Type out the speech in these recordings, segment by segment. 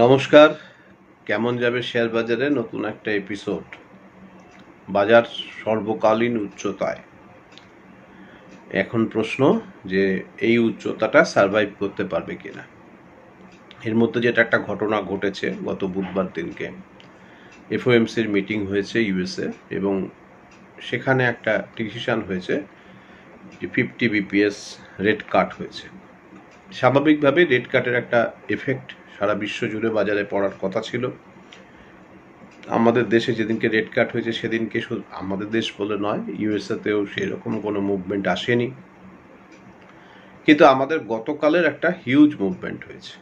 নমস্কার। কেমন যাবে শেয়ার বাজারে নতুন একটা এপিসোড বাজার সর্বকালীন উচ্চতায়। এখন প্রশ্ন যে এই উচ্চতাটা সার্ভাইভ করতে পারবে কিনা। এর মধ্যে যেটা একটা ঘটনা ঘটেছে গত বুধবার দিনকে। এফওএমসির মিটিং হয়েছে ইউএসএ এবং সেখানে একটা ডিসিশন হয়েছে যে ফিফটি বিপিএস রেড কাট হয়েছে। স্বাভাবিকভাবে রেড কাটের একটা এফেক্ট সারা বিশ্ব জুড়ে বাজারে পড়ার কথা ছিল। আমাদের দেশে যেদিনকে রেড কাট হয়েছে সেদিনকে আমাদের দেশ বলে নয় ইউএসএতেও সেরকম কোনো মুভমেন্ট আসেনি। কিন্তু আমাদের গতকালের একটা হিউজ মুভমেন্ট হয়েছে।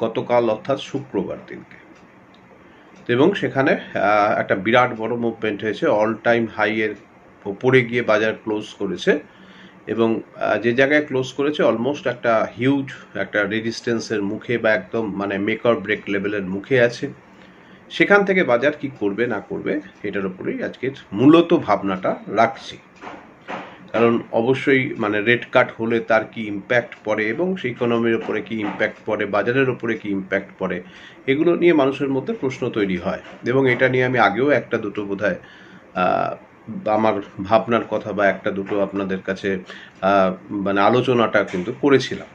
গতকাল অর্থাৎ শুক্রবার দিনকে। এবং সেখানে একটা বিরাট বড় মুভমেন্ট হয়েছে অল টাইম হাইয়ের ওপরে গিয়ে বাজার ক্লোজ করেছে। এবং যে জায়গায় ক্লোজ করেছে অলমোস্ট একটা হিউজ একটা রেজিস্ট্যান্সের মুখে বা একদম মানে মেকার ব্রেক লেভেলের মুখে আছে। সেখান থেকে বাজার কি করবে, না করবে, এটার উপরেই আজকের মূলত ভাবনাটা রাখছি। কারণ অবশ্যই মানে রেড কাট হলে তার কি ইম্প্যাক্ট পড়ে এবং সেই ইকোনমির উপরে কি ইম্প্যাক্ট পড়ে, বাজারের উপরে কি ইম্প্যাক্ট পড়ে, এগুলো নিয়ে মানুষের মধ্যে প্রশ্ন তৈরি হয়। এবং এটা নিয়ে আমি আগেও একটা দুটো বোধহয় আমার ভাবনার কথা বা একটা দুটো আপনাদের কাছে মানে আলোচনাটা কিন্তু করেছিলাম।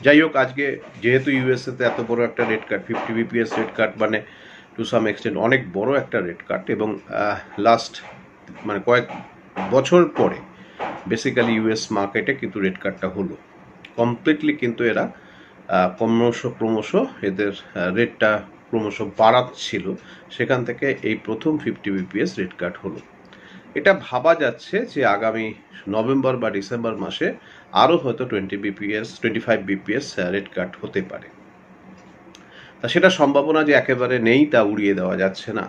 যাই হোক, আজকে যেহেতু ইউএসএতে এত বড় একটা rate cut fifty BPS rate cut মানে টু সাম এক্সটেন্ট অনেক বড় একটা রেড কার্ড এবং লাস্ট মানে কয়েক বছর পরে বেসিক্যালি ইউএস মার্কেটে কিন্তু রেড কার্ডটা হলো। কমপ্লিটলি কিন্তু এরা ক্রমশ ক্রমশ এদের রেটটা ক্রমশ বাড়াচ্ছিল। সেখান থেকে এই প্রথম ফিফটি বিপিএস রেড কার্ড হলো। এটা ভাবা যাচ্ছে যে আগামী নভেম্বর বা ডিসেম্বর মাসে আরও হয়তো twenty BPS twenty five BPS rate cut হতে পারে। তা সেটা সম্ভাবনা যে একেবারে নেই তা উড়িয়ে দেওয়া যাচ্ছে না।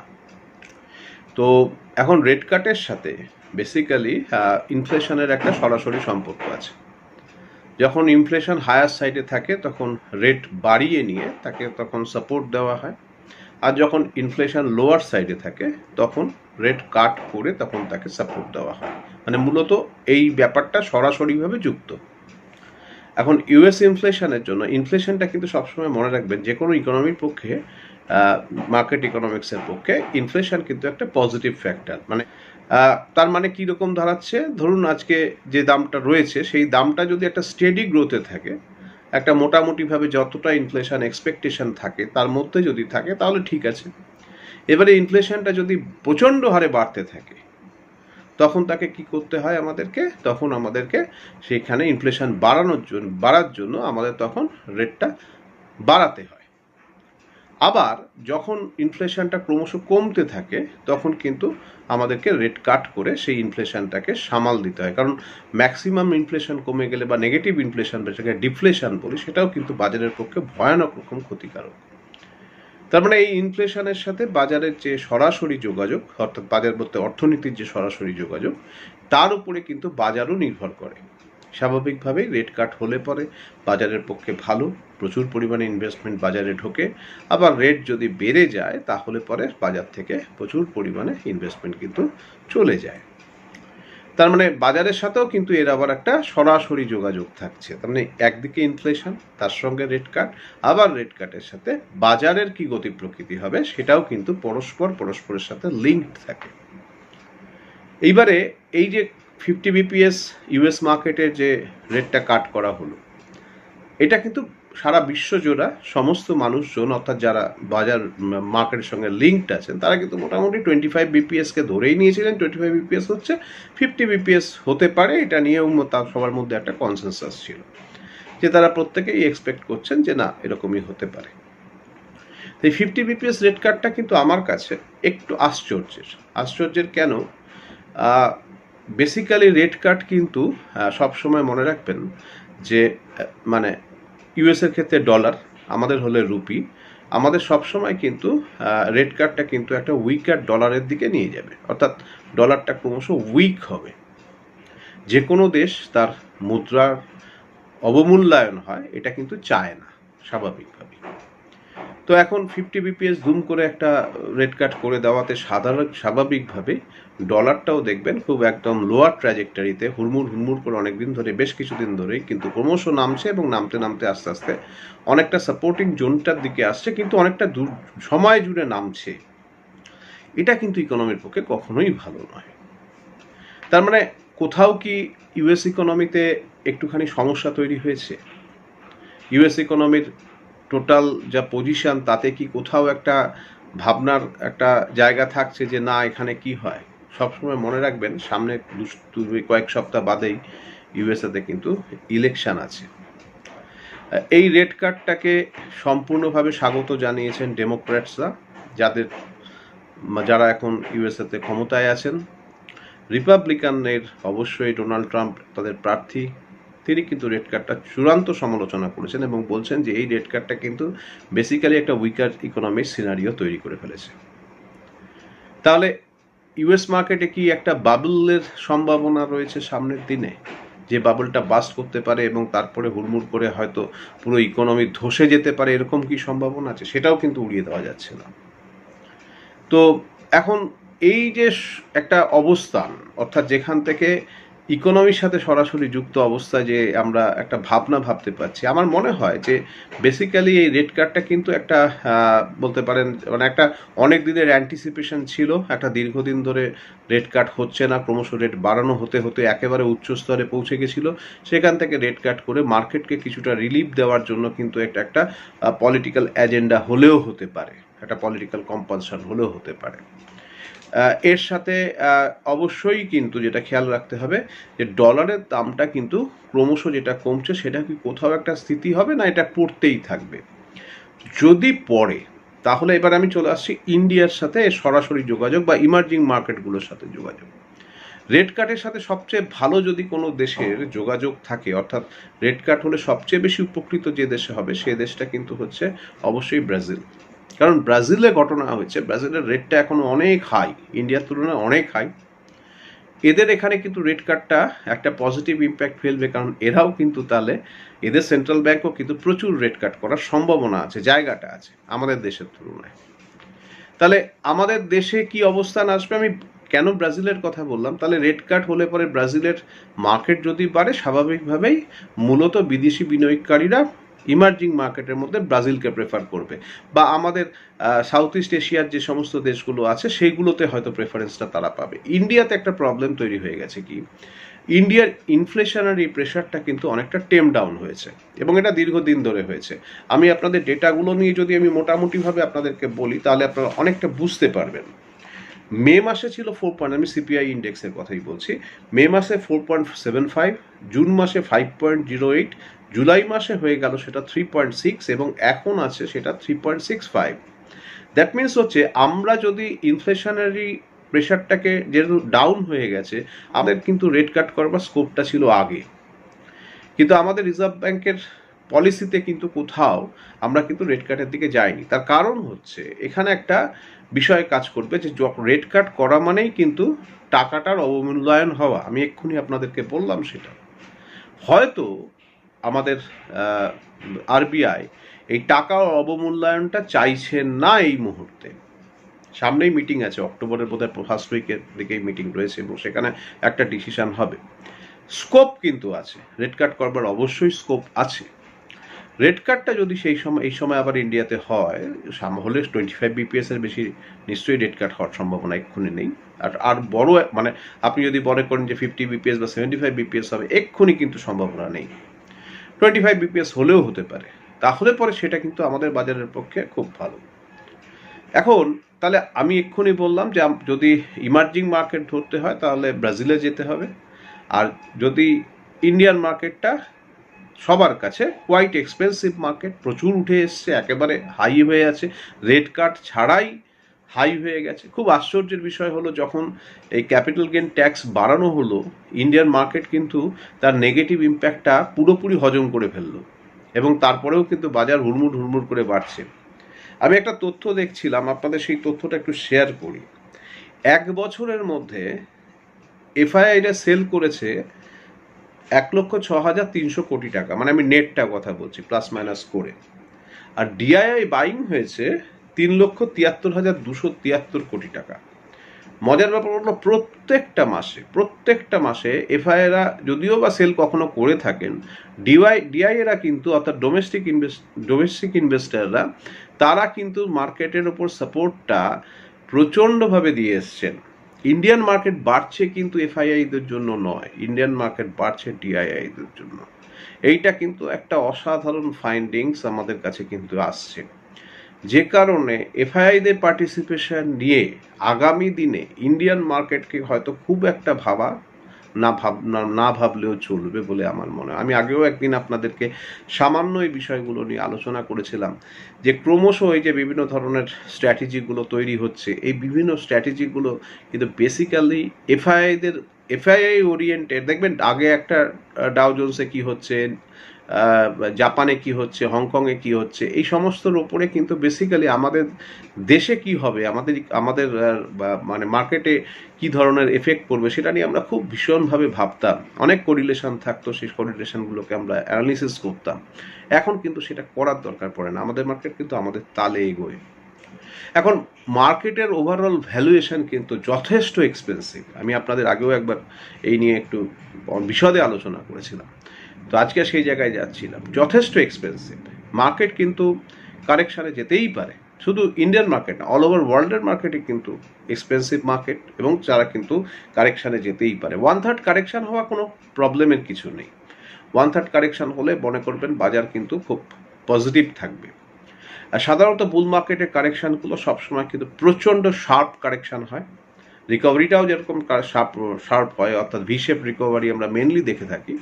তো এখন রেড কাটের সাথে বেসিক্যালি ইনফ্লেশনের একটা সরাসরি সম্পর্ক আছে। যখন ইনফ্লেশন হায়ার সাইডে থাকে, তখন রেট বাড়িয়ে নিয়ে তাকে তখন সাপোর্ট দেওয়া হয়। আর যখন ইনফ্লেশন লোয়ার সাইডে থাকে, তখন রেট কাট করে তখন তাকে সাপোর্ট দেওয়া হয়। মানে মূলত এই ব্যাপারটা সরাসরিভাবে যুক্ত। এখন ইউএস ইনফ্লেশনের জন্য ইনফ্লেশনটা কিন্তু সবসময় মনে রাখবেন যে কোনো ইকোনমির পক্ষে মার্কেট ইকোনমিক্সের পক্ষে ইনফ্লেশন কিন্তু একটা পজিটিভ ফ্যাক্টর মানে তার মানে কী রকম ধরুন আজকে যে দামটা রয়েছে, সেই দামটা যদি একটা স্টেডি গ্রোথে থাকে একটা মোটামুটিভাবে যতটা ইনফ্লেশন এক্সপেকটেশন থাকে, তার মধ্যে যদি থাকে, তাহলে ঠিক আছে। এবারে ইনফ্লেশনটা যদি প্রচণ্ড হারে বাড়তে থাকে, তখন তাকে কি করতে হয় আমাদেরকে? তখন আমাদেরকে সেখানে ইনফ্লেশন বাড়ানোর জন্য বাড়ার জন্য আমাদের তখন রেটটা বাড়াতে হয়। আবার যখন ইনফ্লেশনটা ক্রমশ কমতে থাকে, তখন কিন্তু আমাদেরকে রেট কাট করে সেই ইনফ্লেশনটাকে সামাল দিতে হয়। কারণ ম্যাক্সিমাম ইনফ্লেশন কমে গেলে বা নেগেটিভ ইনফ্লেশন যেটাকে ডিফ্লেশন বলি, সেটাও কিন্তু বাজারের পক্ষে ভয়ানক রকম ক্ষতিকারক। তার মানে এই ইনফ্লেশনের সাথে বাজারের যে সরাসরি যোগাযোগ, অর্থাৎ বাজার বলতে অর্থনীতির যে সরাসরি যোগাযোগ, তার উপরে কিন্তু বাজারও নির্ভর করে। স্বাভাবিকভাবেই রেট কাট হলে পরে বাজারের পক্ষে ভালো প্রচুর পরিমাণে ইনভেস্টমেন্ট বাজারে ঢোকে। আবার রেট যদি বেড়ে যায়, তাহলে পরে বাজার থেকে প্রচুর পরিমাণে ইনভেস্টমেন্ট কিন্তু চলে যায়। তার মানে বাজারের সাথেও কিন্তু এর আবার একটা সরাসরি যোগাযোগ থাকছে। তার মানে একদিকে ইনফ্লেশন তার সঙ্গে রেট কাট আবার রেট কাটের সাথে বাজারের কি গতি প্রকৃতি হবে সেটাও কিন্তু পরস্পর, পরস্পরের সাথে লিঙ্কড থাকে। এইবারে এই যে ফিফটি বিপিএস ইউএস মার্কেটের যে রেটটা কাট করা হলো, এটা কিন্তু সারা বিশ্ব জোড়া সমস্ত মানুষজন, অর্থাৎ যারা বাজার মার্কেটের সঙ্গে লিঙ্কড আছেন, তারা কিন্তু মোটামুটি টোয়েন্টি ফাইভ বিপিএসকে ধরেই নিয়েছিলেন। টোয়েন্টি ফাইভ বিপিএস হচ্ছে ফিফটি বিপিএস হতে পারে, এটা নিয়েও তার সবার মধ্যে একটা কনসেনসাস ছিল যে তারা প্রত্যেকেই এক্সপেক্ট করছেন যে না, এরকমই হতে পারে। এই ফিফটি বিপিএস রেট কার্ডটা কিন্তু আমার কাছে একটু আশ্চর্যের। আশ্চর্যের কেন? বেসিক্যালি রেড কার্ড কিন্তু সবসময় মনে রাখবেন যে মানে ইউএসের ক্ষেত্রে ডলার আমাদের হলে রুপি আমাদের সবসময় কিন্তু রেড কার্ডটা কিন্তু একটা উইকার ডলারের দিকে নিয়ে যাবে। অর্থাৎ ডলারটা ক্রমশ উইক হবে। যে কোনো দেশ তার মুদ্রার অবমূল্যায়ন হয়, এটা কিন্তু চায় না, স্বাভাবিকভাবে। তো এখন ফিফটি বিপিএস জুম করে একটা রেড কাট করে দেওয়াতে সাধারণ, স্বাভাবিকভাবে ডলারটাও দেখবেন খুব একদম লোয়ার ট্র্যাজেক্টারিতে হুড়মুড় হুড়মুড় করে অনেকদিন ধরে, বেশ কিছুদিন ধরেই কিন্তু ক্রমশ নামছে এবং নামতে নামতে, আস্তে আস্তে অনেকটা সাপোর্টিং জোনটার দিকে আসছে, কিন্তু অনেকটা দূর, সময় জুড়ে নামছে। এটা কিন্তু ইকোনমির পক্ষে কখনোই ভালো নয়। তার মানে কোথাও কি ইউএস ইকোনমিতে একটুখানি সমস্যা তৈরি হয়েছে? ইউএস ইকোনমির টোটাল যা পজিশন তাতে কি কোথাও একটা ভাবনার একটা জায়গা থাকছে যে না, এখানে কি হয়? সবসময় মনে রাখবেন, সামনে কয়েক সপ্তাহ বাদেই ইউএসএতে কিন্তু ইলেকশন আছে। এই রেড কার্ডটাকে সম্পূর্ণভাবে স্বাগত জানিয়েছেন ডেমোক্র্যাটসরা যাদের যারা এখন ইউএসএতে ক্ষমতায় আছেন। রিপাবলিকানের অবশ্যই ডোনাল্ড ট্রাম্প তাদের প্রার্থী। তিনি কিন্তু রেড কার্ডটা চূড়ান্ত সমালোচনা করেছেন এবং বলছেন যে এই রেড কার্ডটা কিন্তু বেসিক্যালি একটা উইকার ইকোনমিক সিনারিও তৈরি করে ফেলেছে। তাহলে ইউএস মার্কেটে কি একটা বাবলের সম্ভাবনা রয়েছে সামনের দিনে? যে বাবলটা বাস্ট করতে পারে এবং তারপরে হুড়মুড় করে হয়তো পুরো ইকোনমি ধসে যেতে পারে, এরকম কি সম্ভাবনা আছে? সেটাও কিন্তু উড়িয়ে দেওয়া যাচ্ছে না। তো এখন এই যে একটা অবস্থান, অর্থাৎ যেখান থেকে ইকোনমির সাথে সরাসরি যুক্ত অবস্থায় যে আমরা একটা ভাবনা ভাবতে পারছি, আমার মনে হয় যে বেসিক্যালি এই রেড কার্ডটা কিন্তু একটা বলতে পারেন মানে একটা অনেক দিনের অ্যান্টিসিপেশন ছিল, একটা দীর্ঘদিন ধরে রেড কার্ড হচ্ছে না, ক্রমশ রেট বাড়ানো হতে হতে একেবারে উচ্চ স্তরে পৌঁছে গেছিল। সেখান থেকে রেড কার্ড করে মার্কেটকে কিছুটা রিলিফ দেওয়ার জন্য কিন্তু একটা একটা পলিটিক্যাল এজেন্ডা হলেও হতে পারে, একটা পলিটিক্যাল কম্পালশন হলেও হতে পারে। এর সাথে অবশ্যই কিন্তু যেটা খেয়াল রাখতে হবে যে ডলারের দামটা কিন্তু ক্রমশ যেটা কমছে সেটা কি কোথাও একটা স্থিতি হবে না এটা পড়তেই থাকবে? যদি পড়ে, তাহলে এবার আমি চলে আসছি ইন্ডিয়ার সাথে সরাসরি যোগাযোগ বা ইমার্জিং মার্কেটগুলোর সাথে যোগাযোগ। রেড কার্ডের সাথে সবচেয়ে ভালো যদি কোনো দেশের যোগাযোগ থাকে, অর্থাৎ রেড কার্ড হলে সবচেয়ে বেশি উপকৃত যে দেশে হবে সে দেশটা কিন্তু হচ্ছে অবশ্যই ব্রাজিল। কারণ ব্রাজিলে ঘটনা হয়েছে, ব্রাজিলের রেটটা এখন অনেক হাই ইন্ডিয়ার তুলনায় অনেক হাই এদের এখানে কিন্তু রেড কার্ডটা একটা পজিটিভ ইম্প্যাক্ট ফেলবে, কারণ এরাও কিন্তু তাহলে এদের সেন্ট্রাল ব্যাংকও কিন্তু প্রচুর রেড কাট করার সম্ভাবনা আছে, জায়গাটা আছে, আমাদের দেশের তুলনায়। তাহলে আমাদের দেশে কি অবস্থান আসবে? আমি কেন ব্রাজিলের কথা বললাম? তাহলে রেড কার্ড হলে পরে ব্রাজিলের মার্কেট যদি বাড়ে, স্বাভাবিকভাবেই মূলত বিদেশি বিনিয়োগকারীরা ইমার্জিং মার্কেটের মধ্যে ব্রাজিলকে প্রেফার করবে। বা আমাদের সাউথ ইস্ট এশিয়ার যে সমস্ত দেশগুলো আছে, সেইগুলোতে হয়তো প্রেফারেন্সটা তারা পাবে। ইন্ডিয়াতে একটা প্রবলেম তৈরি হয়ে গেছে কি? ইন্ডিয়ার ইনফ্লেশনারি প্রেশারটা কিন্তু অনেকটা টেম ডাউন হয়েছে এবং এটা দীর্ঘদিন ধরে হয়েছে। আমি আপনাদের ডেটাগুলো নিয়ে যদি আমি মোটামুটিভাবে আপনাদেরকে বলি, তাহলে আপনারা অনেকটা বুঝতে পারবেন। মে মাসে ছিল ফোর পয়েন্ট আমি সিপিআই ইন্ডেক্সের কথাই বলছি। মে মাসে four point seven five June মাসে five point zero eight July মাসে হয়ে গেল সেটা থ্রি পয়েন্ট সিক্স এবং এখন আছে সেটা three point six five that means হচ্ছে আমরা যদি ইনফ্লেশনারি প্রেশারটাকে যেহেতু ডাউন হয়ে গেছে, আমাদের কিন্তু রেট কাট করবার স্কোপটা ছিল আগে। কিন্তু আমাদের রিজার্ভ ব্যাংকের পলিসিতে কিন্তু কোথাও আমরা কিন্তু রেট কাটের দিকে যাইনি। তার কারণ হচ্ছে এখানে একটা বিষয় কাজ করবে যে রেট কাট করা মানেই কিন্তু টাকাটার অবমূল্যায়ন হওয়া। আমি এক্ষুনি আপনাদেরকে বললাম সেটা। হয়তো আমাদের আরবিআই এই টাকার অবমূল্যায়নটা চাইছেন না এই মুহূর্তে। সামনেই মিটিং আছে, অক্টোবরের বোধহয় ফার্স্ট উইকের দিকেই মিটিং রয়েছে এবং সেখানে একটা ডিসিশন হবে। স্কোপ কিন্তু আছে, রেড কার্ড করবার অবশ্যই স্কোপ আছে। রেড কার্ডটা যদি সেই সময়, এই সময় আবার ইন্ডিয়াতে হয় হলে টোয়েন্টি ফাইভ বিপিএস এর বেশি নিশ্চয়ই রেড কার্ড হওয়ার সম্ভাবনা এক্ষুনি নেই। আর আর বড় মানে আপনি যদি মনে করেন যে ফিফটি বিপিএস বা সেভেন্টি ফাইভ বিপিএস হবে, এক্ষুনি কিন্তু সম্ভাবনা নেই। টোয়েন্টি ফাইভ বিপিএস হলেও হতে পারে। তাহলে পরে সেটা কিন্তু আমাদের বাজারের পক্ষে খুব ভালো। এখন, তাহলে আমি এক্ষুনি বললাম যে যদি ইমার্জিং মার্কেট ধরতে হয়, তাহলে ব্রাজিলে যেতে হবে। আর যদি ইন্ডিয়ান মার্কেটটা সবার কাছে কোয়াইট এক্সপেন্সিভ মার্কেট প্রচুর উঠে এসছে, একেবারে হাই হয়ে আছে। রেড কার্ড ছাড়াই হাই হয়ে গেছে। খুব আশ্চর্যের বিষয় হলো যখন এই ক্যাপিটাল গেন ট্যাক্স বাড়ানো হলো ইন্ডিয়ান মার্কেট কিন্তু তার নেগেটিভ ইম্প্যাক্টটা পুরোপুরি হজম করে ফেলল এবং তারপরেও কিন্তু বাজার হুড়মুড় হুড়মুড় করে বাড়ছে। আমি একটা তথ্য দেখছিলাম, আপনাদের সেই তথ্যটা একটু শেয়ার করি। এক বছরের মধ্যে এফআইআইরা সেল করেছে এক লক্ষ ছ হাজার তিনশো কোটি টাকা। মানে আমি নেটটা কথা বলছি প্লাস মাইনাস করে। আর ডিআইআই বাইং হয়েছে তিন লক্ষ তিয়াত্তর হাজার দুশো তিয়াত্তর কোটি টাকা। মজার ব্যাপার হলো প্রত্যেকটা মাসে প্রত্যেকটা মাসে এফআইআরা যদিও বা সেল কখনো করে থাকেন, ডিওয়াই, ডিআইএরা কিন্তু অর্থাৎ ডোমেস্টিক ইনভেস্ট ডোমেস্টিক ইনভেস্টাররা তারা কিন্তু মার্কেটের ওপর সাপোর্টটা প্রচণ্ডভাবে দিয়ে এসছেন। ইন্ডিয়ান মার্কেট বাড়ছে কিন্তু এফআইআইদের জন্য নয়, ইন্ডিয়ান মার্কেট বাড়ছে ডিআইআইদের জন্য। এইটা কিন্তু একটা অসাধারণ ফাইন্ডিংস আমাদের কাছে কিন্তু আসছে। যে কারণে এফআইআইদের পার্টিসিপেশন নিয়ে আগামী দিনে ইন্ডিয়ান মার্কেটকে হয়তো খুব একটা ভাবা না ভাব, না- ভাবলেও চলবে বলে আমার মনে হয়। আমি আগেও একদিন আপনাদেরকে সামান্য এই বিষয়গুলো নিয়ে আলোচনা করেছিলাম যে ক্রমশ এই যে বিভিন্ন ধরনের স্ট্র্যাটেজিগুলো তৈরি হচ্ছে, এই বিভিন্ন স্ট্র্যাটেজিগুলো কিন্তু বেসিক্যালি এফআইআইদের এফআইআই ওরিয়েন্টেড দেখবেন আগে একটা ডাও জোন্সে কি হচ্ছে জাপানে কি হচ্ছে, হংকংয়ে কি হচ্ছে, এই সমস্তর ওপরে কিন্তু বেসিক্যালি আমাদের দেশে কি হবে, আমাদের আমাদের মানে মার্কেটে কি ধরনের এফেক্ট পড়বে সেটা নিয়ে আমরা খুব ভীষণভাবে ভাবতাম। অনেক কোরিলেশন থাকতো, সেই কোরিলেশনগুলোকে আমরা অ্যানালিসিস করতাম। এখন কিন্তু সেটা করার দরকার পড়ে না, আমাদের মার্কেট কিন্তু আমাদের তালে এগোয়। এখন মার্কেটের ওভারঅল ভ্যালুয়েশন কিন্তু যথেষ্ট এক্সপেন্সিভ আমি আপনাদের আগেও একবার এই নিয়ে একটু, বিশদে আলোচনা করেছিলাম। তো আজকে সেই জায়গায় যাচ্ছিলাম। যথেষ্ট এক্সপেন্সিভ মার্কেট কিন্তু কারেকশানে যেতেই পারে। শুধু ইন্ডিয়ান মার্কেট না অল ওভার ওয়ার্ল্ডের মার্কেটে কিন্তু এক্সপেন্সিভ মার্কেট এবং যারা কিন্তু কারেকশানে যেতেই পারে। ওয়ান থার্ড কারেকশান হওয়া কোনো প্রবলেমের কিছু নেই। ওয়ান থার্ড কারেকশান হলে মনে করবেন বাজার কিন্তু খুব পজিটিভ থাকবে। আর সাধারণত বুল মার্কেটের কারেকশানগুলো সবসময় কিন্তু প্রচণ্ড শার্প কারেকশান হয়। রিকভারিটাও যেরকম শার্প শার্প হয়, অর্থাৎ ভি শেপ রিকভারি আমরা মেনলি দেখে থাকি।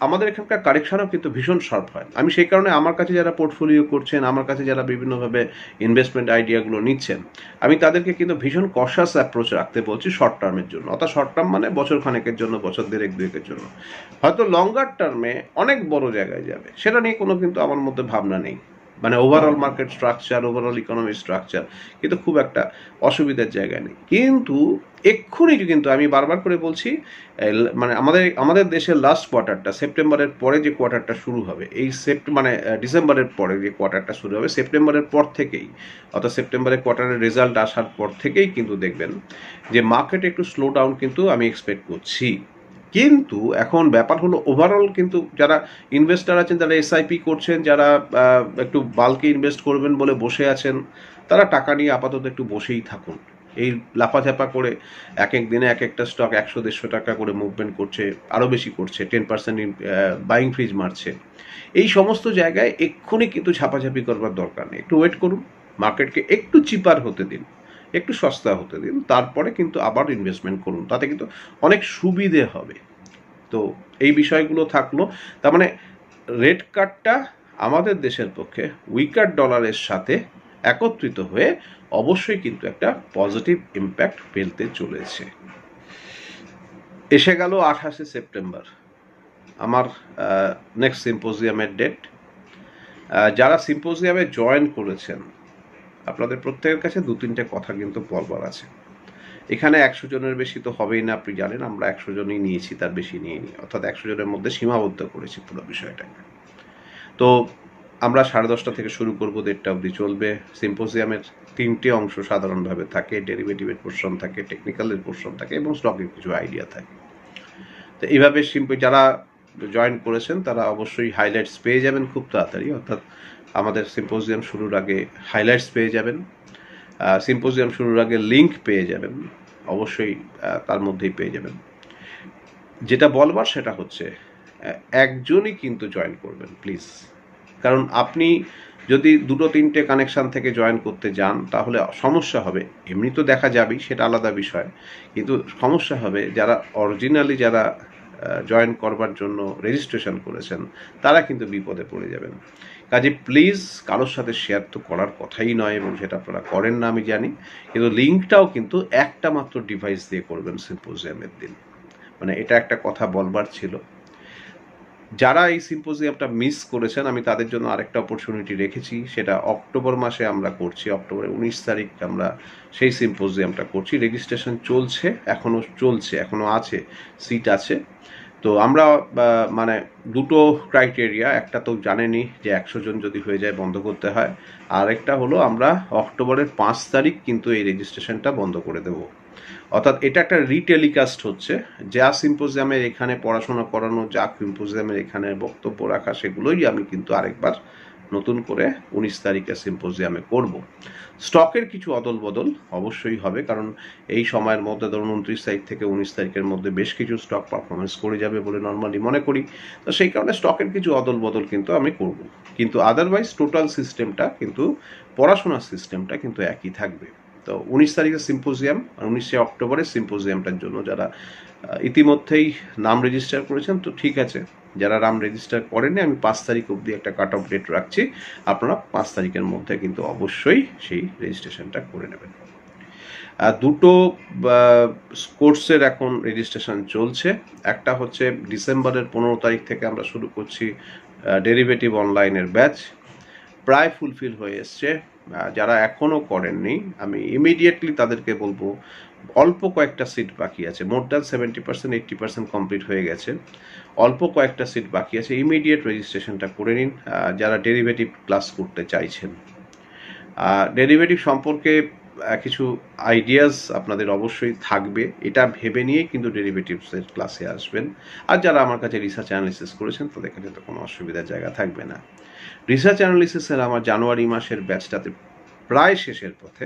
আমাদের এখানকার কারেকশানও কিন্তু ভীষণ শার্প হয়। আমি সেই কারণে আমার কাছে যারা পোর্টফোলিও করছেন, আমার কাছে যারা বিভিন্নভাবে ইনভেস্টমেন্ট আইডিয়াগুলো নিচ্ছেন, আমি তাদেরকে কিন্তু ভীষণ কশাস অ্যাপ্রোচ রাখতে বলছি শর্ট টার্মের জন্য। অর্থাৎ শর্ট টার্ম মানে বছর খানেকের জন্য, বছর দেড়েক, দুয়েকের জন্য। হয়তো লঙ্গার টার্মে অনেক বড় জায়গায় যাবে। সেটা নিয়ে কোনো কিন্তু আমার মধ্যে ভাবনা নেই। মানে overall market structure overall economy structure কিন্তু খুব একটা অসুবিধার জায়গা নেই। কিন্তু এক্ষুনি কিন্তু আমি বারবার করে বলছি মানে আমাদের আমাদের দেশের লাস্ট কোয়ার্টারটা সেপ্টেম্বরের পরে যে কোয়ার্টারটা শুরু হবে, এই সেপ্ট মানে ডিসেম্বরের পরে যে কোয়ার্টারটা শুরু হবে, সেপ্টেম্বরের পর থেকেই, অর্থাৎ সেপ্টেম্বরের কোয়ার্টারের রেজাল্ট আসার পর থেকেই কিন্তু দেখবেন যে মার্কেটে একটু স্লো ডাউন কিন্তু আমি এক্সপেক্ট করছি। কিন্তু এখন ব্যাপার হলো ওভারঅল কিন্তু যারা ইনভেস্টার আছেন, যারা এসআইপি করছেন, যারা একটু বাল্কে ইনভেস্ট করবেন বলে বসে আছেন, তারা টাকা নিয়ে আপাতত একটু বসেই থাকুন। এই লাফাঝাপা করে এক এক দিনে এক একটা স্টক একশো, দেড়শো টাকা করে মুভমেন্ট করছে আরও বেশি করছে টেন পার্সেন্ট বাইং ফ্রিজ মারছে। এই সমস্ত জায়গায় এক্ষুনি কিন্তু ঝাপাঝাপি করবার দরকার নেই। একটু ওয়েট করুন মার্কেটকে একটু চিপার হতে দিন, একটু সস্তা হতে দিন, তারপরে কিন্তু আবার ইনভেস্টমেন্ট করুন। তাতে কিন্তু অনেক সুবিধে হবে। তো এই বিষয়গুলো থাকল। তার মানে রেড কার্ডটা আমাদের দেশের পক্ষে উইকার ডলারের সাথে একত্রিত হয়ে অবশ্যই কিন্তু একটা পজিটিভ ইম্প্যাক্ট ফেলতে চলেছে। এসে গেল আঠাশে সেপ্টেম্বর। আমার নেক্সট সিম্পোজিয়ামের ডেট যারা সিম্পোজিয়ামে জয়েন করেছেন, আপনাদের প্রত্যেকের কাছে দু তিনটে কথা কিন্তু বলবার আছে। এখানে একশো জনের বেশি তো হবেই না, আপনি জানেন, আমরা একশো জনই নিয়েছি, তার বেশি নিয়ে নিই অর্থাৎ একশো জনের মধ্যে সীমাবদ্ধ করেছি পুরো বিষয়টাকে। তো আমরা সাড়ে দশটা থেকে শুরু করব, দেড়টা অবধি চলবে। সিম্পোজিয়ামের তিনটে অংশ সাধারণভাবে থাকে, ডেরিভেটিভের পোর্শন থাকে টেকনিক্যালের পোর্শন থাকে এবং স্টকের কিছু আইডিয়া থাকে। তো এইভাবে সিম্পল যারা জয়েন করেছেন, তারা অবশ্যই হাইলাইটস পেয়ে যাবেন খুব তাড়াতাড়ি। অর্থাৎ আমাদের সিম্পোজিয়াম শুরুর আগে হাইলাইটস পেয়ে যাবেন। সিম্পোজিয়াম শুরুর আগে লিঙ্ক পেয়ে যাবেন। অবশ্যই তার মধ্যেই পেয়ে যাবেন। যেটা বলবার সেটা হচ্ছে একজনই কিন্তু জয়েন করবেন প্লিজ কারণ আপনি যদি দুটো তিনটে কানেকশান থেকে জয়েন করতে যান, তাহলে সমস্যা হবে। এমনি তো দেখা যাবেই, সেটা আলাদা বিষয়। কিন্তু সমস্যা হবে, যারা অরিজিনালি যারা জয়েন করবার জন্য রেজিস্ট্রেশন করেছেন, তারা কিন্তু বিপদে পড়ে যাবেন। কাজে প্লিজ কারোর সাথে শেয়ার তো করার কথাই নয় এবং সেটা আপনারা করেন না, আমি জানি। কিন্তু লিঙ্কটাও কিন্তু একটা মাত্র ডিভাইস দিয়ে করবেন সিম্পোজিয়ামের দিন। মানে এটা একটা কথা বলবার ছিল। যারা এই সিম্পোজিয়ামটা মিস করেছেন, আমি তাদের জন্য আরেকটা অপরচুনিটি রেখেছি। সেটা অক্টোবর মাসে আমরা করছি, অক্টোবরের উনিশ তারিখ আমরা সেই সিম্পোজিয়ামটা করছি। রেজিস্ট্রেশন চলছে এখনও চলছে এখনও আছে সিট আছে। তো আমরা মানে দুটো ক্রাইটেরিয়া একটা তো জানেনি যে একশো জন যদি হয়ে যায় বন্ধ করতে হয়। আরেকটা হলো আমরা অক্টোবরের পাঁচ তারিখ কিন্তু এই রেজিস্ট্রেশনটা বন্ধ করে দেব। অর্থাৎ এটা একটা রিটেলিকাস্ট হচ্ছে। যা সিম্পোজিয়ামের এখানে পড়াশোনা করানো, যা সিম্পোজিয়ামের এখানে বক্তব্য রাখা, সেগুলোই আমি কিন্তু আরেকবার নতুন করে উনিশ তারিখে সিম্পোজিয়ামে করব। স্টকের কিছু অদল বদল অবশ্যই হবে, কারণ এই সময়ের মধ্যে ধরুন উনত্রিশ তারিখ থেকে উনিশ তারিখের মধ্যে বেশ কিছু স্টক পারফরমেন্স করে যাবে বলে নর্মালি মনে করি। তো সেই কারণে স্টকের কিছু অদল বদল কিন্তু আমি করব। কিন্তু আদারওয়াইজ টোটাল সিস্টেমটা কিন্তু, পড়াশোনার সিস্টেমটা কিন্তু একই থাকবে। তো উনিশ তারিখে সিম্পোজিয়াম আর উনিশে অক্টোবরের সিম্পোজিয়ামটার জন্য যারা ইতিমধ্যেই নাম রেজিস্টার করেছেন, তো ঠিক আছে। যারা নাম রেজিস্টার করেনি আমি পাঁচ তারিখ অবধি একটা কাট অফ ডেট রাখছি। আপনারা পাঁচ তারিখের মধ্যে কিন্তু অবশ্যই সেই রেজিস্ট্রেশনটা করে নেবেন। দুটো কোর্সের এখন রেজিস্ট্রেশন চলছে। একটা হচ্ছে ডিসেম্বরের পনেরো তারিখ থেকে আমরা শুরু করছি ডেরিভেটিভ অনলাইনের ব্যাচ প্রায় ফুলফিল হয়ে এসছে। যারা এখনও করেননি, আমি ইমিডিয়েটলি তাদেরকে বলব, অল্প কয়েকটা সিট বাকি আছে। More than seventy percent eighty percent complete হয়ে গেছে। অল্প কয়েকটা সিট বাকি আছে। ইমিডিয়েট রেজিস্ট্রেশনটা করে নিন যারা ডেরিভেটিভ ক্লাস করতে চাইছেন। ডেরিভেটিভ সম্পর্কে কিছু আইডিয়াস আপনাদের অবশ্যই থাকবে। এটা ভেবে নিয়ে কিন্তু ডেরিভেটিভসের ক্লাসে আসবেন। আর যারা আমার কাছে রিসার্চ অ্যানালিসিস করেছেন, তাদের কাছে তো কোনো অসুবিধার জায়গা থাকবে না। রিসার্চ অ্যানালিসিসের আমার জানুয়ারি মাসের ব্যাচটাতে প্রায় শেষের পথে।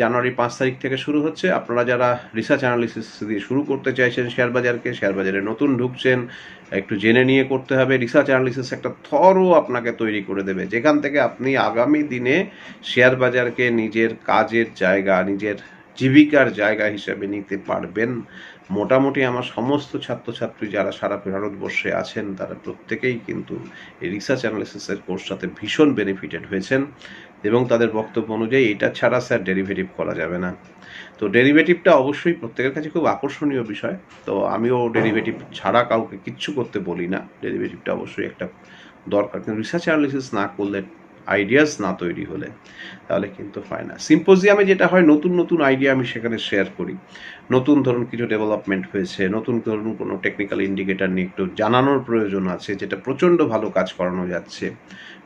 জানুয়ারি পাঁচ তারিখ থেকে শুরু হচ্ছে। আপনারা যারা রিসার্চ অ্যানালিসিস দিয়ে শুরু করতে চাইছেন শেয়ার বাজারকে শেয়ার বাজারে নতুন ঢুকছেন, একটু জেনে নিয়ে করতে হবে। রিসার্চ অ্যানালিসিস একটা থরও আপনাকে তৈরি করে দেবে। যেখান থেকে আপনি আগামী দিনে শেয়ার বাজারকে নিজের কাজের জায়গা, নিজের জীবিকার জায়গা হিসেবে নিতে পারবেন। মোটামুটি আমার সমস্ত ছাত্রছাত্রী যারা সারা ভারতবর্ষে আছেন, তারা প্রত্যেকেই কিন্তু এই রিসার্চ অ্যানালিসিসের কোর্সটাতে ভীষণ বেনিফিটেড হয়েছেন এবং তাদের বক্তব্য অনুযায়ী এটা ছাড়া স্যার ডেরিভেটিভ করা যাবে না। তো ডেরিভেটিভটা অবশ্যই প্রত্যেকের কাছে খুব আকর্ষণীয় বিষয়। তো আমিও ডেরিভেটিভ ছাড়া কাউকে কিচ্ছু করতে বলি না। ডেরিভেটিভটা অবশ্যই একটা দরকার। কিন্তু রিসার্চ অ্যানালিসিস না করলে আইডিয়াস না তৈরি হলে, তাহলে কিন্তু হয় না। সিম্পোজিয়ামে যেটা হয়, নতুন নতুন আইডিয়া আমি সেখানে শেয়ার করি। নতুন ধরুন কিছু ডেভেলপমেন্ট হয়েছে, নতুন ধরুন কোনো টেকনিক্যাল ইন্ডিকেটার নিয়ে একটু জানানোর প্রয়োজন আছে, যেটা প্রচণ্ড ভালো কাজ করানো যাচ্ছে।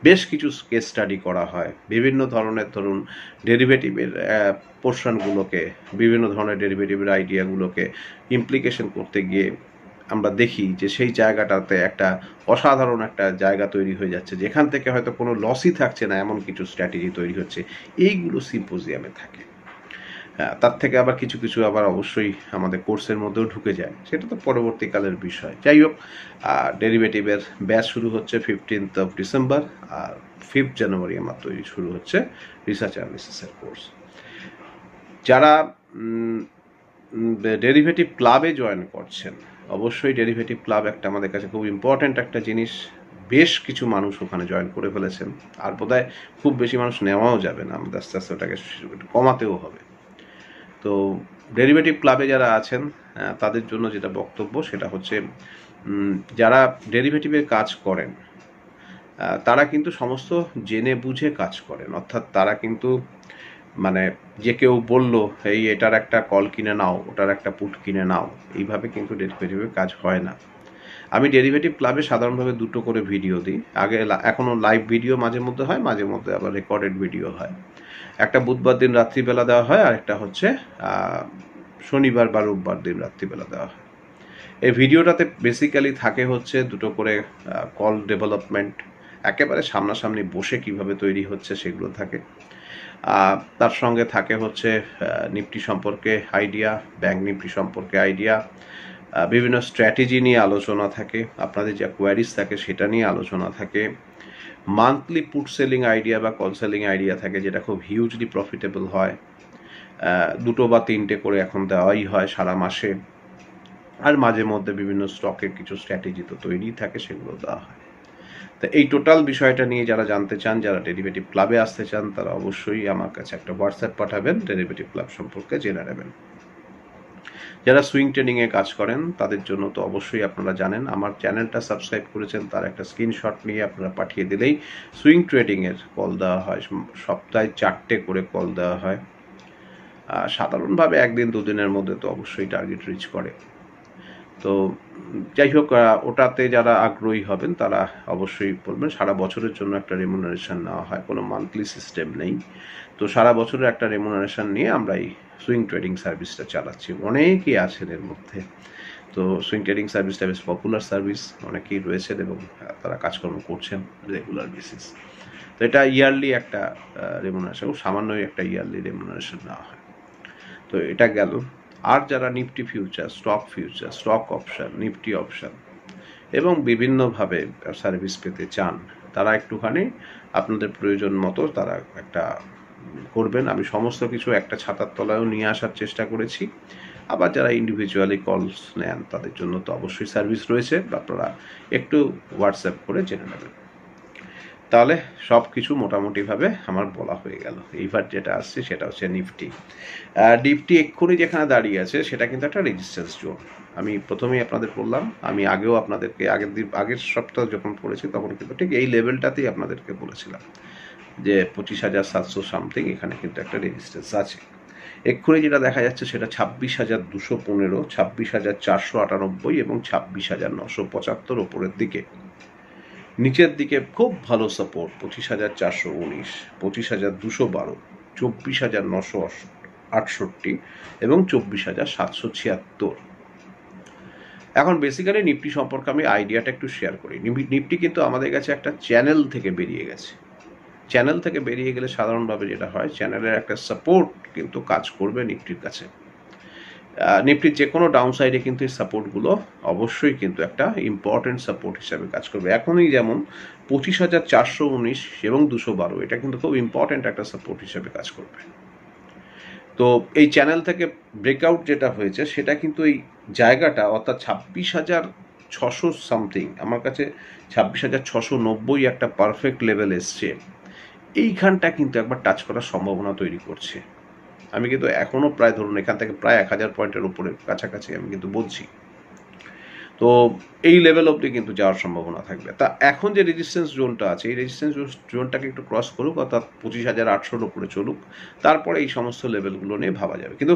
বেশ কিছু কেস স্টাডি করা হয়, বিভিন্ন ধরনের ধরুন ডেরিভেটিভের পোর্শনগুলোকে বিভিন্ন ধরনের ডেরিভেটিভের আইডিয়াগুলোকে ইমপ্লিকেশন করতে গিয়ে আমরা দেখি যে সেই জায়গাটাতে একটা অসাধারণ একটা জায়গা তৈরি হয়ে যাচ্ছে, যেখান থেকে হয়তো কোনো লসই থাকছে না, এমন কিছু স্ট্র্যাটেজি তৈরি হচ্ছে। এইগুলো সিম্পোজিয়ামে থাকে। তার থেকে আবার কিছু কিছু আবার অবশ্যই আমাদের কোর্সের মধ্যেও ঢুকে যায়। সেটা তো পরবর্তীকালের বিষয়। যাই হোক ডেরিভেটিভের ব্যাচ শুরু হচ্ছে ফিফটিন্থ অফ ডিসেম্বর আর ফিফথ জানুয়ারি আমার তৈরি শুরু হচ্ছে রিসার্চ অ্যানালিসিসের কোর্স যারা ডেরিভেটিভ ক্লাবে জয়েন করছেন অবশ্যই ডেরিভেটিভ ক্লাব একটা আমাদের কাছে খুব ইম্পর্ট্যান্ট একটা জিনিস। বেশ কিছু মানুষ ওখানে জয়েন করে ফেলেছেন। আর বোধহয় খুব বেশি মানুষ নেওয়াও যাবে না। আমাদের আস্তে আস্তে ওটাকে কমাতেও হবে। তো ডেরিভেটিভ ক্লাবে যারা আছেন তাদের জন্য যেটা বক্তব্য সেটা হচ্ছে যারা ডেরিভেটিভের কাজ করেন তারা কিন্তু সমস্ত জেনে বুঝে কাজ করেন। অর্থাৎ তারা কিন্তু মানে যে কেউ বলল এই এটার একটা কল কিনে নাও, ওটার একটা পুট কিনে নাও। এইভাবে কিন্তু ডেরিভেটিভের কাজ হয় না। আমি ডেরিভেটিভ ক্লাবে সাধারণভাবে দুটো করে ভিডিও দিই। আগে লা- এখনও লাইভ ভিডিও মাঝে মধ্যে হয়, মাঝে মধ্যে আবার রেকর্ডেড ভিডিও হয়। একটা বুধবার দিন রাত্রিবেলা দেওয়া হয়, আর একটা হচ্ছে শনিবার বা রোববার দিন রাত্রিবেলা দেওয়া হয়। এই ভিডিওটাতে বেসিক্যালি থাকে হচ্ছে দুটো করে কল ডেভেলপমেন্ট একেবারে সামনাসামনি বসে কীভাবে তৈরি হচ্ছে সেগুলো থাকে। তার সঙ্গে থাকে হচ্ছে নিফটি সম্পর্কে আইডিয়া, ব্যাংক নিফটি সম্পর্কে আইডিয়া বিভিন্ন স্ট্র্যাটেজি নিয়ে আলোচনা থাকে, আপনাদের যা কোয়ারিজ থাকে সেটা নিয়ে আলোচনা থাকে। মান্থলি পুট সেলিং আইডিয়া বা কল সেলিং আইডিয়া থাকে যেটা খুব হিউজলি প্রফিটেবল হয়। দুটো বা তিনটে করে এখন দেওয়াই হয় সারা মাসে। আর মাঝে মধ্যে বিভিন্ন স্টকের কিছু স্ট্র্যাটেজি তো তৈরিই থাকে, সেগুলো দেওয়া হয়। তো এই টোটাল বিষয়টা নিয়ে যারা জানতে চান, যারা ডেরিভেটিভ ক্লাবে আসতে চান, তারা অবশ্যই আমার কাছে একটা হোয়াটসঅ্যাপ পাঠাবেন ডেরিভেটিভ ক্লাব সম্পর্কে জেনে নেবেন। যারা সুইং ট্রেডিংয়ে কাজ করেন, তাদের জন্য তো অবশ্যই আপনারা জানেন, আমার চ্যানেলটা সাবস্ক্রাইব করেছেন, তার একটা স্ক্রিনশট নিয়ে আপনারা পাঠিয়ে দিলেই সুইং ট্রেডিংয়ের কল দেওয়া হয়, সপ্তাহে চারটে করে কল দেওয়া হয়। সাধারণভাবে একদিন, দুদিনের মধ্যে তো অবশ্যই টার্গেট রিচ করে। তো যাই হোক ওটাতে যারা আগ্রহী হবেন, তারা অবশ্যই বলবেন, সারা বছরের জন্য একটা রেমুনারেশন নেওয়া হয়। কোনো মান্থলি সিস্টেম নেই। তো সারা বছরের একটা রেমুনারেশন নিয়ে আমরা এই সুইং ট্রেডিং সার্ভিসটা চালাচ্ছি। অনেকেই আছেন এর মধ্যে। তো সুইং ট্রেডিং সার্ভিসটা বেশ পপুলার সার্ভিস অনেকেই রয়েছেন এবং তারা কাজকর্ম করছেন রেগুলার বেসিস তো এটা ইয়ারলি একটা রেমুনারেশন সামান্যই একটা ইয়ারলি রেমুনারেশন নেওয়া হয়। তো এটা গেল। আর যারা Nifty future stock future stock option Nifty option এবং বিভিন্নভাবে সার্ভিস পেতে চান, তারা একটুখানি আপনাদের প্রয়োজন মতো তারা একটা করবেন। আমি সমস্ত কিছু একটা ছাতার তলায়ও নিয়ে আসার চেষ্টা করেছি। আবার যারা ইন্ডিভিজুয়ালি কলস নেন, তাদের জন্য তো অবশ্যই সার্ভিস রয়েছে। আপনারা একটু হোয়াটসঅ্যাপ করে জেনে নেবেন। তাহলে সব কিছু মোটামুটিভাবে আমার বলা হয়ে গেল। এইবার যেটা আসছে সেটা হচ্ছে নিফটি। নিফটি এক্ষুনি যেখানে দাঁড়িয়ে আছে, সেটা কিন্তু একটা রেজিস্ট্যান্স জোন আমি প্রথমেই আপনাদের বললাম, আমি আগেও আপনাদেরকে, আগের দিন, আগের সপ্তাহ যখন পড়েছি, তখন কিন্তু ঠিক এই লেভেলটাতেই আপনাদেরকে বলেছিলাম যে পঁচিশ হাজার সাতশো সামথিং এখানে কিন্তু একটা রেজিস্ট্যান্স আছে। এক্ষুনি যেটা দেখা যাচ্ছে, সেটা ছাব্বিশ হাজার দুশো পনেরো, ছাব্বিশ হাজার চারশো আটানব্বই এবং ছাব্বিশ হাজার নশো পঁচাত্তর ওপরের দিকে। নিচের দিকে খুব ভালো সাপোর্ট পঁচিশ হাজার চারশো উনিশ, পঁচিশ হাজার দুশো বারো, চব্বিশ হাজার নশো আটষট্টি এবং চব্বিশ হাজার সাতশো ছিয়াত্তর। এখন বেসিক্যালি নিফটি সম্পর্কে আমি আইডিয়াটা একটু শেয়ার করি। নিফ- নিফটি কিন্তু আমাদের কাছে একটা চ্যানেল থেকে বেরিয়ে গেছে। চ্যানেল থেকে বেরিয়ে গেলে সাধারণভাবে যেটা হয় চ্যানেলের একটা সাপোর্ট কিন্তু কাজ করবে নিফটির কাছে। নিফটির যে কোনো ডাউন সাইডে কিন্তু এই সাপোর্টগুলো অবশ্যই কিন্তু একটা ইম্পর্টেন্ট সাপোর্ট হিসাবে কাজ করবে। এখনই যেমন পঁচিশ হাজার চারশো উনিশ এবং দুশো বারো, এটা কিন্তু খুব ইম্পর্টেন্ট একটা সাপোর্ট হিসাবে কাজ করবে। তো এই চ্যানেল থেকে ব্রেকআউট যেটা হয়েছে, সেটা কিন্তু এই জায়গাটা, অর্থাৎ ছাব্বিশ হাজার ছশো সামথিং আমার কাছে ছাব্বিশ হাজার ছশো নব্বই একটা পারফেক্ট লেভেল এসছে। এইখানটা কিন্তু একবার টাচ করার সম্ভাবনা তৈরি করছে। আমি কিন্তু এখনও প্রায় ধরুন এখান থেকে প্রায় এক হাজার পয়েন্টের উপরে কাছাকাছি আমি কিন্তু বলছি। তো এই লেভেল অবধি কিন্তু যাওয়ার সম্ভাবনা থাকবে। তা এখন যে রেজিস্ট্যান্স জোনটা আছে, এই রেজিস্ট্যান্স জোনটাকে একটু ক্রস করুক, অর্থাৎ পঁচিশ হাজার আটশোর উপরে চলুক, তারপরে এই সমস্ত লেভেলগুলো নিয়ে ভাবা যাবে। কিন্তু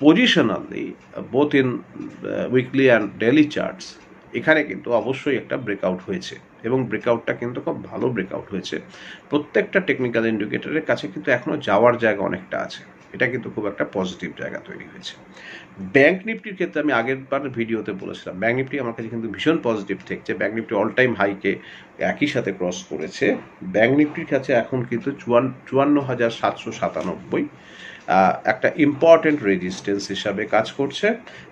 positionally both in weekly and daily charts এখানে কিন্তু অবশ্যই একটা ব্রেকআউট হয়েছে। এবং ব্রেকআউটটা কিন্তু খুব ভালো ব্রেকআউট হয়েছে। প্রত্যেকটা টেকনিক্যাল ইন্ডিকেটারের কাছে কিন্তু এখনও যাওয়ার জায়গা অনেকটা আছে। এটা কিন্তু খুব একটা পজিটিভ জায়গা তৈরি হয়েছে। ব্যাংক নিফটির ক্ষেত্রে আমি আগের বার ভিডিওতে বলেছিলাম ব্যাংক নিফটি আমার কাছে কিন্তু ভীষণ পজিটিভ থাকছে ব্যাংক নিফটি অল টাইম হাইকে একই সাথে ক্রস করেছে। ব্যাংক নিফটির কাছে এখন কিন্তু চুয়ান্ন চুয়ান্ন হাজার সাতশো সাতানব্বই একটা ইম্পর্টেন্ট রেজিস্ট্যান্স হিসাবে কাজ করছে।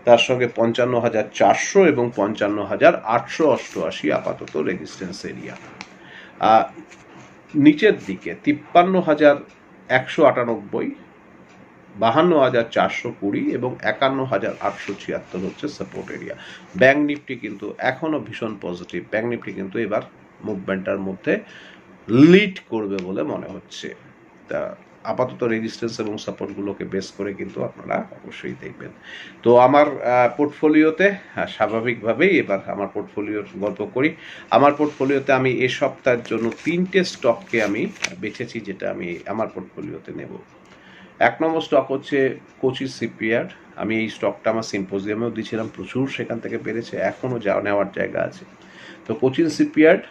তার সঙ্গে পঞ্চান্ন হাজার চারশো এবং পঞ্চান্ন হাজার আটশো অষ্টআশি আপাতত রেজিস্ট্যান্স এরিয়া নিচের দিকে তিপ্পান্ন হাজার একশো আটানব্বই বাহান্ন হাজার চারশো কুড়ি এবং একান্ন হাজার আটশো ছিয়াত্তর হচ্ছে সাপোর্ট এরিয়া ব্যাঙ্ক নিফটি কিন্তু এখনও ভীষণ পজিটিভ ব্যাঙ্ক নিফটি কিন্তু এবার মুভমেন্টটার মধ্যে লিড করবে বলে মনে হচ্ছে। তা আপাতত রেজিস্ট্যান্স এবং সাপোর্টগুলোকে বেস করে কিন্তু আপনারা অবশ্যই দেখবেন। তো আমার পোর্টফোলিওতে স্বাভাবিকভাবেই এবার আমার পোর্টফোলিওর গল্প করি। আমার পোর্টফোলিওতে আমি এ সপ্তাহের জন্য তিনটে স্টককে আমি বেছেছি যেটা আমি আমার পোর্টফোলিওতে নেব। এক নম্বর স্টক হচ্ছে কোচি সিপিয়ার আমি এই স্টকটা আমার সিম্পোজিয়ামেও দিয়েছিলাম, প্রচুর সেখান থেকে বেড়েছে এখনও যা নেওয়ার জায়গা আছে। তো কোচিন সিপিয়ার্ড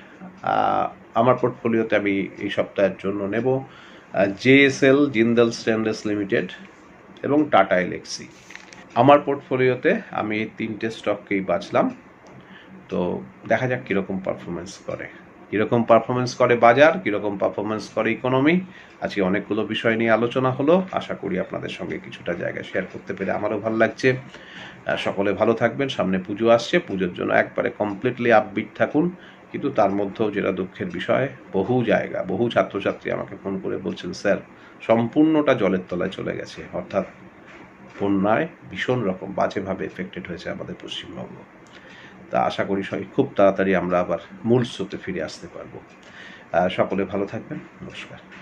আমার পোর্টফোলিওতে আমি এই সপ্তাহের জন্য নেব জেএসএল জিন্দাল স্টেনলেস লিমিটেড এবং টাটা এলেক্সি আমার পোর্টফোলিওতে আমি এই তিনটে স্টককেই বাছলাম। তো দেখা যাক কীরকম পারফরমেন্স করে। কীরকম পারফরমেন্স করে বাজার, কীরকম পারফরমেন্স করে ইকোনমি আজকে অনেকগুলো বিষয় নিয়ে আলোচনা হলো। আশা করি আপনাদের সঙ্গে কিছুটা জায়গা শেয়ার করতে পেরে আমারও ভালো লাগছে। সকলে ভালো থাকবেন। সামনে পুজো আসছে। পুজোর জন্য একবারে কমপ্লিটলি আপবিট থাকুন। কিন্তু তার মধ্যেও যেটা দুঃখের বিষয়, বহু জায়গা, বহু ছাত্রছাত্রী আমাকে ফোন করে বলছেন, স্যার, সম্পূর্ণটা জলের তলায় চলে গেছে। অর্থাৎ বন্যায় ভীষণ রকম বাজেভাবে এফেক্টেড হয়েছে আমাদের পশ্চিমবঙ্গ। তা আশা করি সবাই খুব তাড়াতাড়ি আমরা আবার মূল স্রোতে ফিরে আসতে পারব। সকলে ভালো থাকবেন। নমস্কার।